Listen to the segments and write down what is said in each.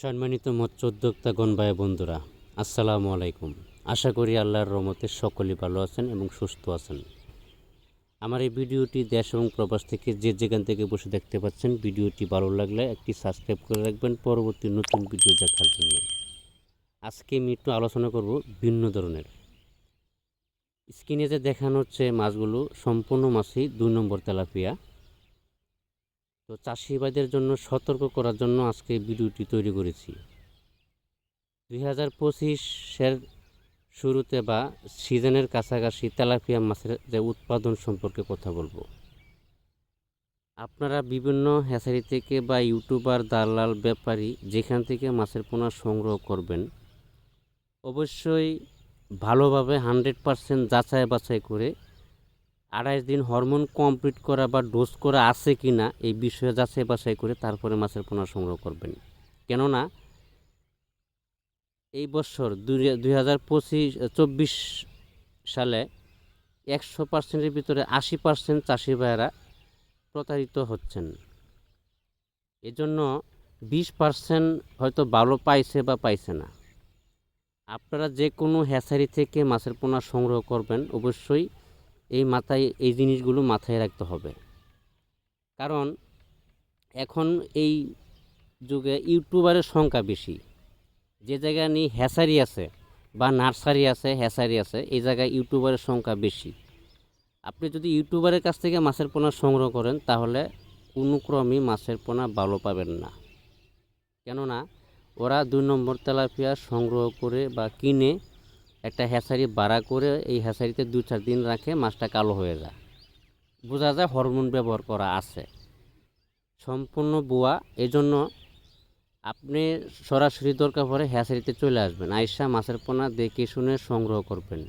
সম্মানিত মৎস্য উদ্যোক্তাগণ ভাই বন্ধুরা, আসসালামু আলাইকুম। আশা করি আল্লাহর রহমতে সকলেই ভালো আছেন এবং সুস্থ আছেন। আমার এই ভিডিওটি দেশ এবং প্রবাস থেকে যে যেখান থেকে বসে দেখতে পাচ্ছেন, ভিডিওটি ভালো লাগলে একটি সাবস্ক্রাইব করে রাখবেন। পরবর্তী নতুন ভিডিও দেখার জন্য আজকে আমি একটু আলোচনা করব ভিন্ন ধরনের। স্ক্রিনে যে দেখানো হচ্ছে মাছগুলো, সম্পূর্ণ মাছই দুই নম্বর তেলাপিয়া। তো চাষিবাদের জন্য সতর্ক করার জন্য আজকে ভিডিওটি তৈরি করেছি। দুই হাজার পঁচিশের শুরুতে বা সিজনের কাছাকাছি তেলাপিয়া মাছের যে উৎপাদন সম্পর্কে কথা বলব। আপনারা বিভিন্ন হ্যাচারি থেকে বা ইউটিউবার, দালাল, ব্যাপারী যেখান থেকে মাছের পোনা সংগ্রহ করবেন, অবশ্যই ভালোভাবে হান্ড্রেড পারসেন্ট যাচাই বাছাই করে আড়াইশ দিন হরমোন কমপ্লিট করা বা ডোজ করা আছে কি না, এই বিষয়ে যাচাই বাছাই করে তারপরে মাছের পোনা সংগ্রহ করবেন। কেননা, এই বছর দুই হাজার পঁচিশ, চব্বিশ সালে একশো পার্সেন্টের ভিতরে আশি পার্সেন্ট চাষি ভাইয়েরা প্রতারিত হচ্ছেন। এজন্য বিশ পার্সেন্ট হয়তো ভালো পাইছে বা পাইছে না। আপনারা যে কোনো হ্যাচারি থেকে মাছের পোনা সংগ্রহ করবেন, অবশ্যই এই মাথায়, এই জিনিসগুলো মাথায় রাখতে হবে। কারণ এখন এই যুগে ইউটিউবারের সংখ্যা বেশি। যে জায়গায় নিয়ে হ্যাসারি আছে বা নার্সারি আছে, হ্যাসারি আছে, এই জায়গায় ইউটিউবারের সংখ্যা বেশি। আপনি যদি ইউটিউবারের কাছ থেকে মাছের পোনা সংগ্রহ করেন, তাহলে কোনো ক্রমেই মাছের পোনা ভালো পাবেন না। কেননা, ওরা দুই নম্বর তেলাপিয়া সংগ্রহ করে বা কিনে একটা হেসারি বাড়া করে এই হেসারিতে দু চার দিন রাখে মাছটা কালো হয়ে যায়। বোঝা যায় হরমোন ব্যবহার করা আছে। সম্পূর্ণ বুয়া, এজন্য আপনি সরাসরি দরকার পড়ে হেসারিতে চলে আসবেন। আইসা মাছের পোনা দেখে শুনে সংগ্রহ করবেন।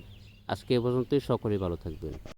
আজকে এ পর্যন্তই, সকলেই ভালো থাকবেন।